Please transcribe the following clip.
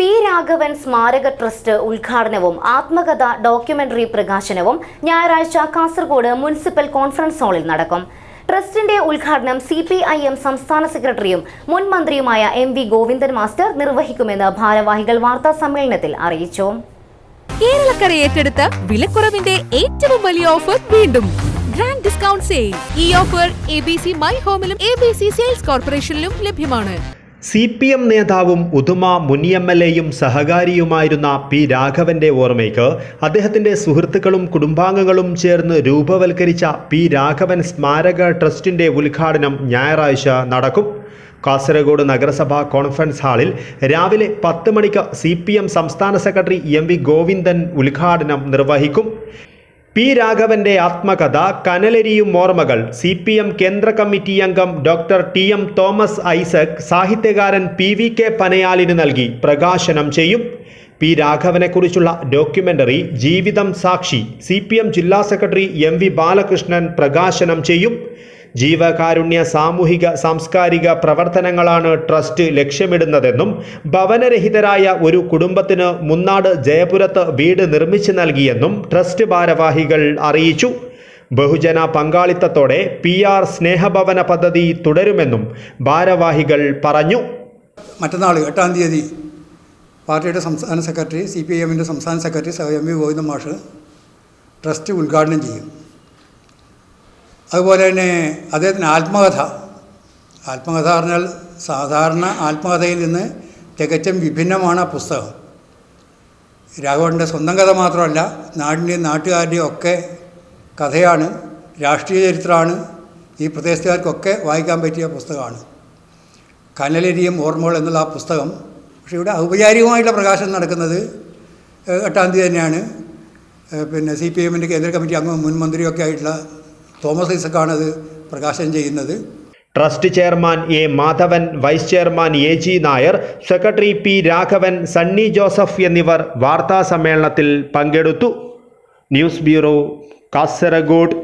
P Raghavan സ്മാരക trust ഉദ്ഘാടനവും ആത്മകഥ ഡോക്യുമെന്ററി പ്രകാശനവും ഞായറാഴ്ച കാസർഗോഡ് മുനിസിപ്പൽ കോൺഫറൻസ് ഹാളിൽ നടക്കും. ട്രസ്റ്റിന്റെ ഉദ്ഘാടനം സി പി ഐ എം സംസ്ഥാന സെക്രട്ടറിയും മുൻ മന്ത്രിയുമായ എം വി ഗോവിന്ദൻ മാസ്റ്റർ നിർവഹിക്കുമെന്ന് ഭാരവാഹികൾ വാർത്താ സമ്മേളനത്തിൽ അറിയിച്ചു. കേരളക്കര ഏറ്റെടുത്ത വിലക്കുറവിന്റെ ഏറ്റവും വലിയ ഓഫർ വീണ്ടും. ഗ്രാൻഡ് ഡിസ്കൗണ്ട് സെയിൽ ഈ offer A B C my ഹോമിലും A B C sales കോർപ്പറേഷനിലും ലഭ്യമാണ്. സി പി എം നേതാവും ഉദുമ മുൻ എം എൽ എയും സഹകാരിയുമായിരുന്ന പി രാഘവന്റെ ഓർമ്മയ്ക്ക് അദ്ദേഹത്തിന്റെ സുഹൃത്തുക്കളും കുടുംബാംഗങ്ങളും ചേർന്ന് രൂപവൽക്കരിച്ച പി രാഘവൻ സ്മാരക ട്രസ്റ്റിന്റെ ഉദ്ഘാടനം ഞായറാഴ്ച നടക്കും. കാസർഗോഡ് നഗരസഭാ കോൺഫറൻസ് ഹാളിൽ രാവിലെ പത്ത് മണിക്ക് സി പി എം സംസ്ഥാന സെക്രട്ടറി എം വി ഗോവിന്ദൻ ഉദ്ഘാടനം നിർവഹിക്കും. പി രാഘവന്റെ ആത്മകഥ കനലരിയും ഓർമ്മകൾ സി പി എം കേന്ദ്ര കമ്മിറ്റി അംഗം doctor T. M. Thomas Isaac സാഹിത്യകാരൻ പി. വി. കെ. പനയാലിന് നൽകി പ്രകാശനം ചെയ്യും. പി. രാഘവനെക്കുറിച്ചുള്ള ഡോക്യുമെന്ററി ജീവിതം സാക്ഷി സി ജില്ലാ സെക്രട്ടറി എം വി ബാലകൃഷ്ണൻ പ്രകാശനം ചെയ്യും. ജീവകാരുണ്യ സാമൂഹിക സാംസ്കാരിക പ്രവർത്തനങ്ങളാണ് ട്രസ്റ്റ് ലക്ഷ്യമിടുന്നതെന്നും ഭവനരഹിതരായ ഒരു കുടുംബത്തിന് മുന്നാട് ജയപുരത്ത് വീട് നിർമ്മിച്ചു നൽകിയെന്നും ട്രസ്റ്റ് ഭാരവാഹികൾ അറിയിച്ചു. ബഹുജന പങ്കാളിത്തത്തോടെ പി ആർ സ്നേഹഭവന പദ്ധതി തുടരുമെന്നും ഭാരവാഹികൾ പറഞ്ഞു. മറ്റന്നാൾ എട്ടാം തീയതി പാർട്ടിയുടെ സംസ്ഥാന സെക്രട്ടറി സി പി എമ്മിന്റെ സംസ്ഥാന സെക്രട്ടറി എം വി ഗോവിന്ദ മാഷ് ട്രസ്റ്റ് ഉദ്ഘാടനം ചെയ്യും. അതുപോലെ തന്നെ അദ്ദേഹത്തിന് ആത്മകഥ. ആത്മകഥ പറഞ്ഞാൽ സാധാരണ ആത്മകഥയിൽ നിന്ന് തികച്ചും വിഭിന്നമാണ് ആ പുസ്തകം. രാഘവന്റെ സ്വന്തം കഥ മാത്രമല്ല നാടിന്റെയും നാട്ടുകാരുടെയും ഒക്കെ കഥയാണ് രാഷ്ട്രീയ ചരിത്രമാണ് ഈ പ്രദേശത്തുകാർക്കൊക്കെ വായിക്കാൻ പറ്റിയ പുസ്തകമാണ്. കനലരിയും ഓർമ്മകൾ എന്നുള്ള ആ പുസ്തകം പക്ഷേ ഇവിടെ ഔപചാരികമായിട്ടുള്ള പ്രകാശനം നടക്കുന്നത് എട്ടാം തീയതി തന്നെയാണ്. പിന്നെ സി പി എമ്മിന്റെ കേന്ദ്ര കമ്മിറ്റി അംഗവും മുൻ മന്ത്രിയൊക്കെ ആയിട്ടുള്ള തോമസ് ഐസക്കാണ് അത് പ്രകാശനം ചെയ്യുന്നത്. Trust chairman A Madhavan vice chairman A G Nair secretary P Raghavan Sunny Joseph എന്നിവർ വാർത്താ സമ്മേളനത്തിൽ പങ്കെടുത്തു. News bureau Kasaragod.